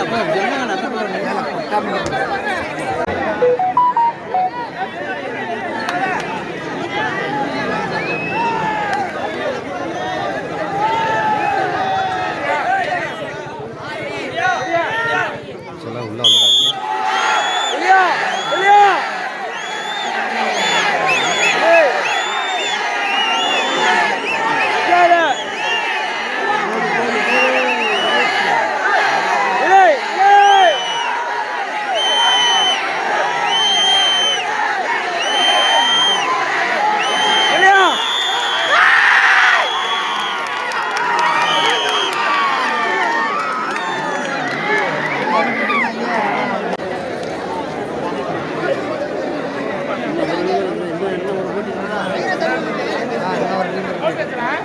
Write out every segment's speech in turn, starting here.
அப்போ ஜனங்க நம்பி இருக்கிறேன்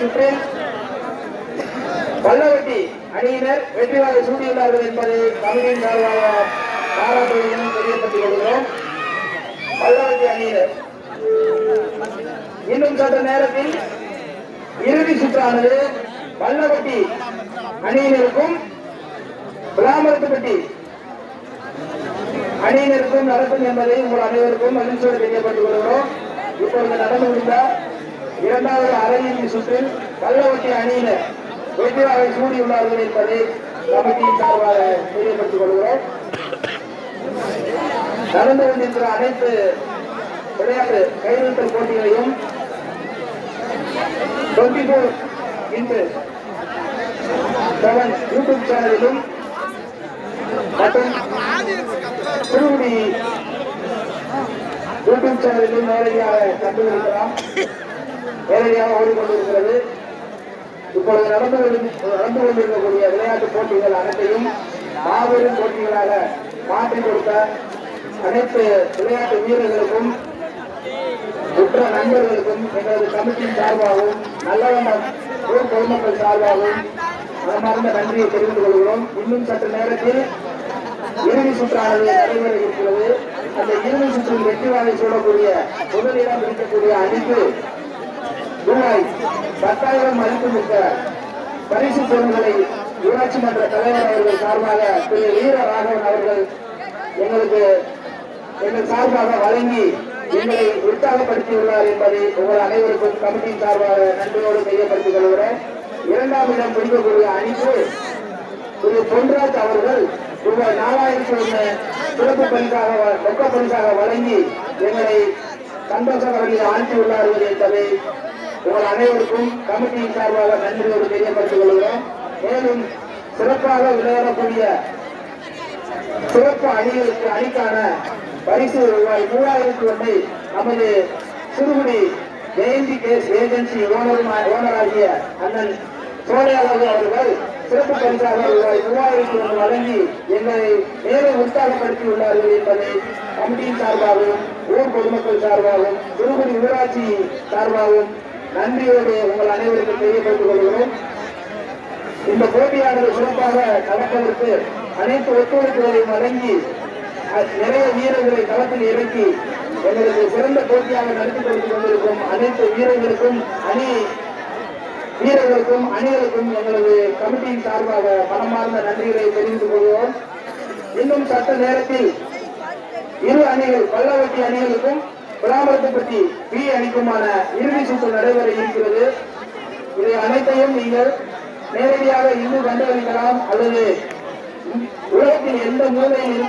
சுற்று பல்லவட்டி அணியினர் வெற்றி வாகை சூடியுள்ளார்கள் என்பதை தமிழின் சார்பாக பாராட்டுவதையும் தெரியப்படுத்திக் கொள்கிறோம் பல்லவட்டி அணியினர். இன்னும் சற்று நேரத்தில் இறுதி சுற்றானது பல்லவட்டி அணியினருக்கும் பிராமரத்துப்பட்டி அணியினருக்கும் நடக்கும் என்பதை உங்கள் அனைவருக்கும் மகிழ்ச்சியோடு தெரியப்பட்டுக் கொள்கிறோம். இப்பொழுது நடந்து முடிந்த இரண்டாவது அரையிறுதி சுற்றில் கள்ளவட்டி அணியினர் வெற்றியாக சூடியுள்ளார்கள் என்பதை கமிட்டியின் சார்பாக தெரியப்படுத்திக் கொள்கிறோம். நடந்து கொண்டிருக்கிற அனைத்து விளையாட்டு கைநிறுத்தல் போட்டிகளையும் டுவெண்ட்டி ஃபோர் இன்று செவன் யூடியூப் சேனலிலும் மற்றும் திருவுடி யூடியூப் சேனலிலும் நேரடியாக கண்டுபிடிக்கலாம் நேரடியாக ஓடிக்கொண்டிருக்கிறது. இப்பொழுது நடந்து நடந்து கொண்டிருக்கக்கூடிய விளையாட்டு போட்டிகள் அனைத்தையும் மாபெரும் போட்டிகளாக மாற்றி கொடுத்த அனைத்து விளையாட்டு வீரர்களுக்கும் உற்ற நண்பர்களுக்கும் எங்களது கமிட்டியின் சார்பாகவும் நல்லவண்ணம் ஊர் பொதுமக்கள் சார்பாகவும் மனமார்ந்த நன்றியை தெரிவித்துக் கொள்கிறோம். இன்னும் சற்று நேரத்தில் இறுதி சுற்றானது நடைபெற இருக்கிறது அந்த இறுதி சுற்றில் வெற்றி வாகை சூடக்கூடிய முதலிடம் இருக்கக்கூடிய அணிக்கு ரூபாய் பத்தாயிரம் மதிப்புமிக்க பரிசு பொருள்களை ஊராட்சி மன்ற தலைவர் அவர்கள் சார்பாக திரு வீர ராகவன் அவர்கள் எங்களுக்கு எங்கள் சார்பாக வழங்கி எங்களை உற்சாகப்படுத்தியுள்ளார் என்பதை உங்கள் அனைவருக்கும் கமிட்டியின் சார்பாக நன்றியோடு தெரியப்படுத்திக் கொள்கிறேன். இரண்டாம் இடம் பிடிக்கக்கூடிய அணிக்கு திரு பொன்ராஜ் அவர்கள் ரூபாய் நாலாயிரத்தி ஒன்று சிறப்பு பரிசாக ரொக்க பரிசாக வழங்கி எங்களை சந்தோஷகரங்களில் ஆழ்த்தியுள்ளார்கள் என்பதை உங்கள் அனைவருக்கும் கமிட்டியின் சார்பாக நன்றியோடு தெரியப்படுத்திக் கொள்கிறோம். மேலும் சிறப்பாக விளையாடக்கூடிய சிறப்பு அணிகளுக்கு அணிக்கான பரிசு ரூபாய் மூவாயிரத்து ஒன்றை நமது Sirukudi Jayanthi gas agency owner ஓனராகிய அண்ணன் சோனியாபாபு அவர்கள் சிறப்பு பரிசாக ரூபாய் மூவாயிரத்து ஒன்று வழங்கி எங்களை மேலும் உற்சாகப்படுத்தியுள்ளார்கள் என்பதை கமிட்டியின் சார்பாகவும் ஊர் பொதுமக்கள் சார்பாகவும் சிறுகுடி ஊராட்சி சார்பாகவும் நன்றியோடு உங்கள் அனைவருக்கும் தெரியப்பட்டுக் கொள்கிறோம் இந்த போட்டியானது சிறப்பாக நடப்பதற்கு அனைத்து ஒத்துழைப்புகளையும் வழங்கி நிறைய வீரர்களை களத்தில் இறக்கி எங்களுக்கு சிறந்த போட்டியாக நடத்தி கொடுத்து கொண்டிருக்கும் அனைத்து வீரர்களுக்கும் அணி வீரர்களுக்கும் அணிகளுக்கும் எங்களது கமிட்டியின் சார்பாக மனமார்ந்த நன்றிகளை தெரிவித்துக் கொள்கிறோம். இன்னும் சட்ட நேரத்தில் இரு அணிகள் பல்லவட்டி அணிகளுக்கும் விளாமரத்துப்பட்டி பி அணிக்குமான இறுதி சுற்று நடைபெற இருக்கிறது. இதை அனைத்தையும் நீங்கள் நேரடியாக இன்னும் கண்டுகளிக்கலாம் அல்லது உலகத்தில் எந்த மூலையில்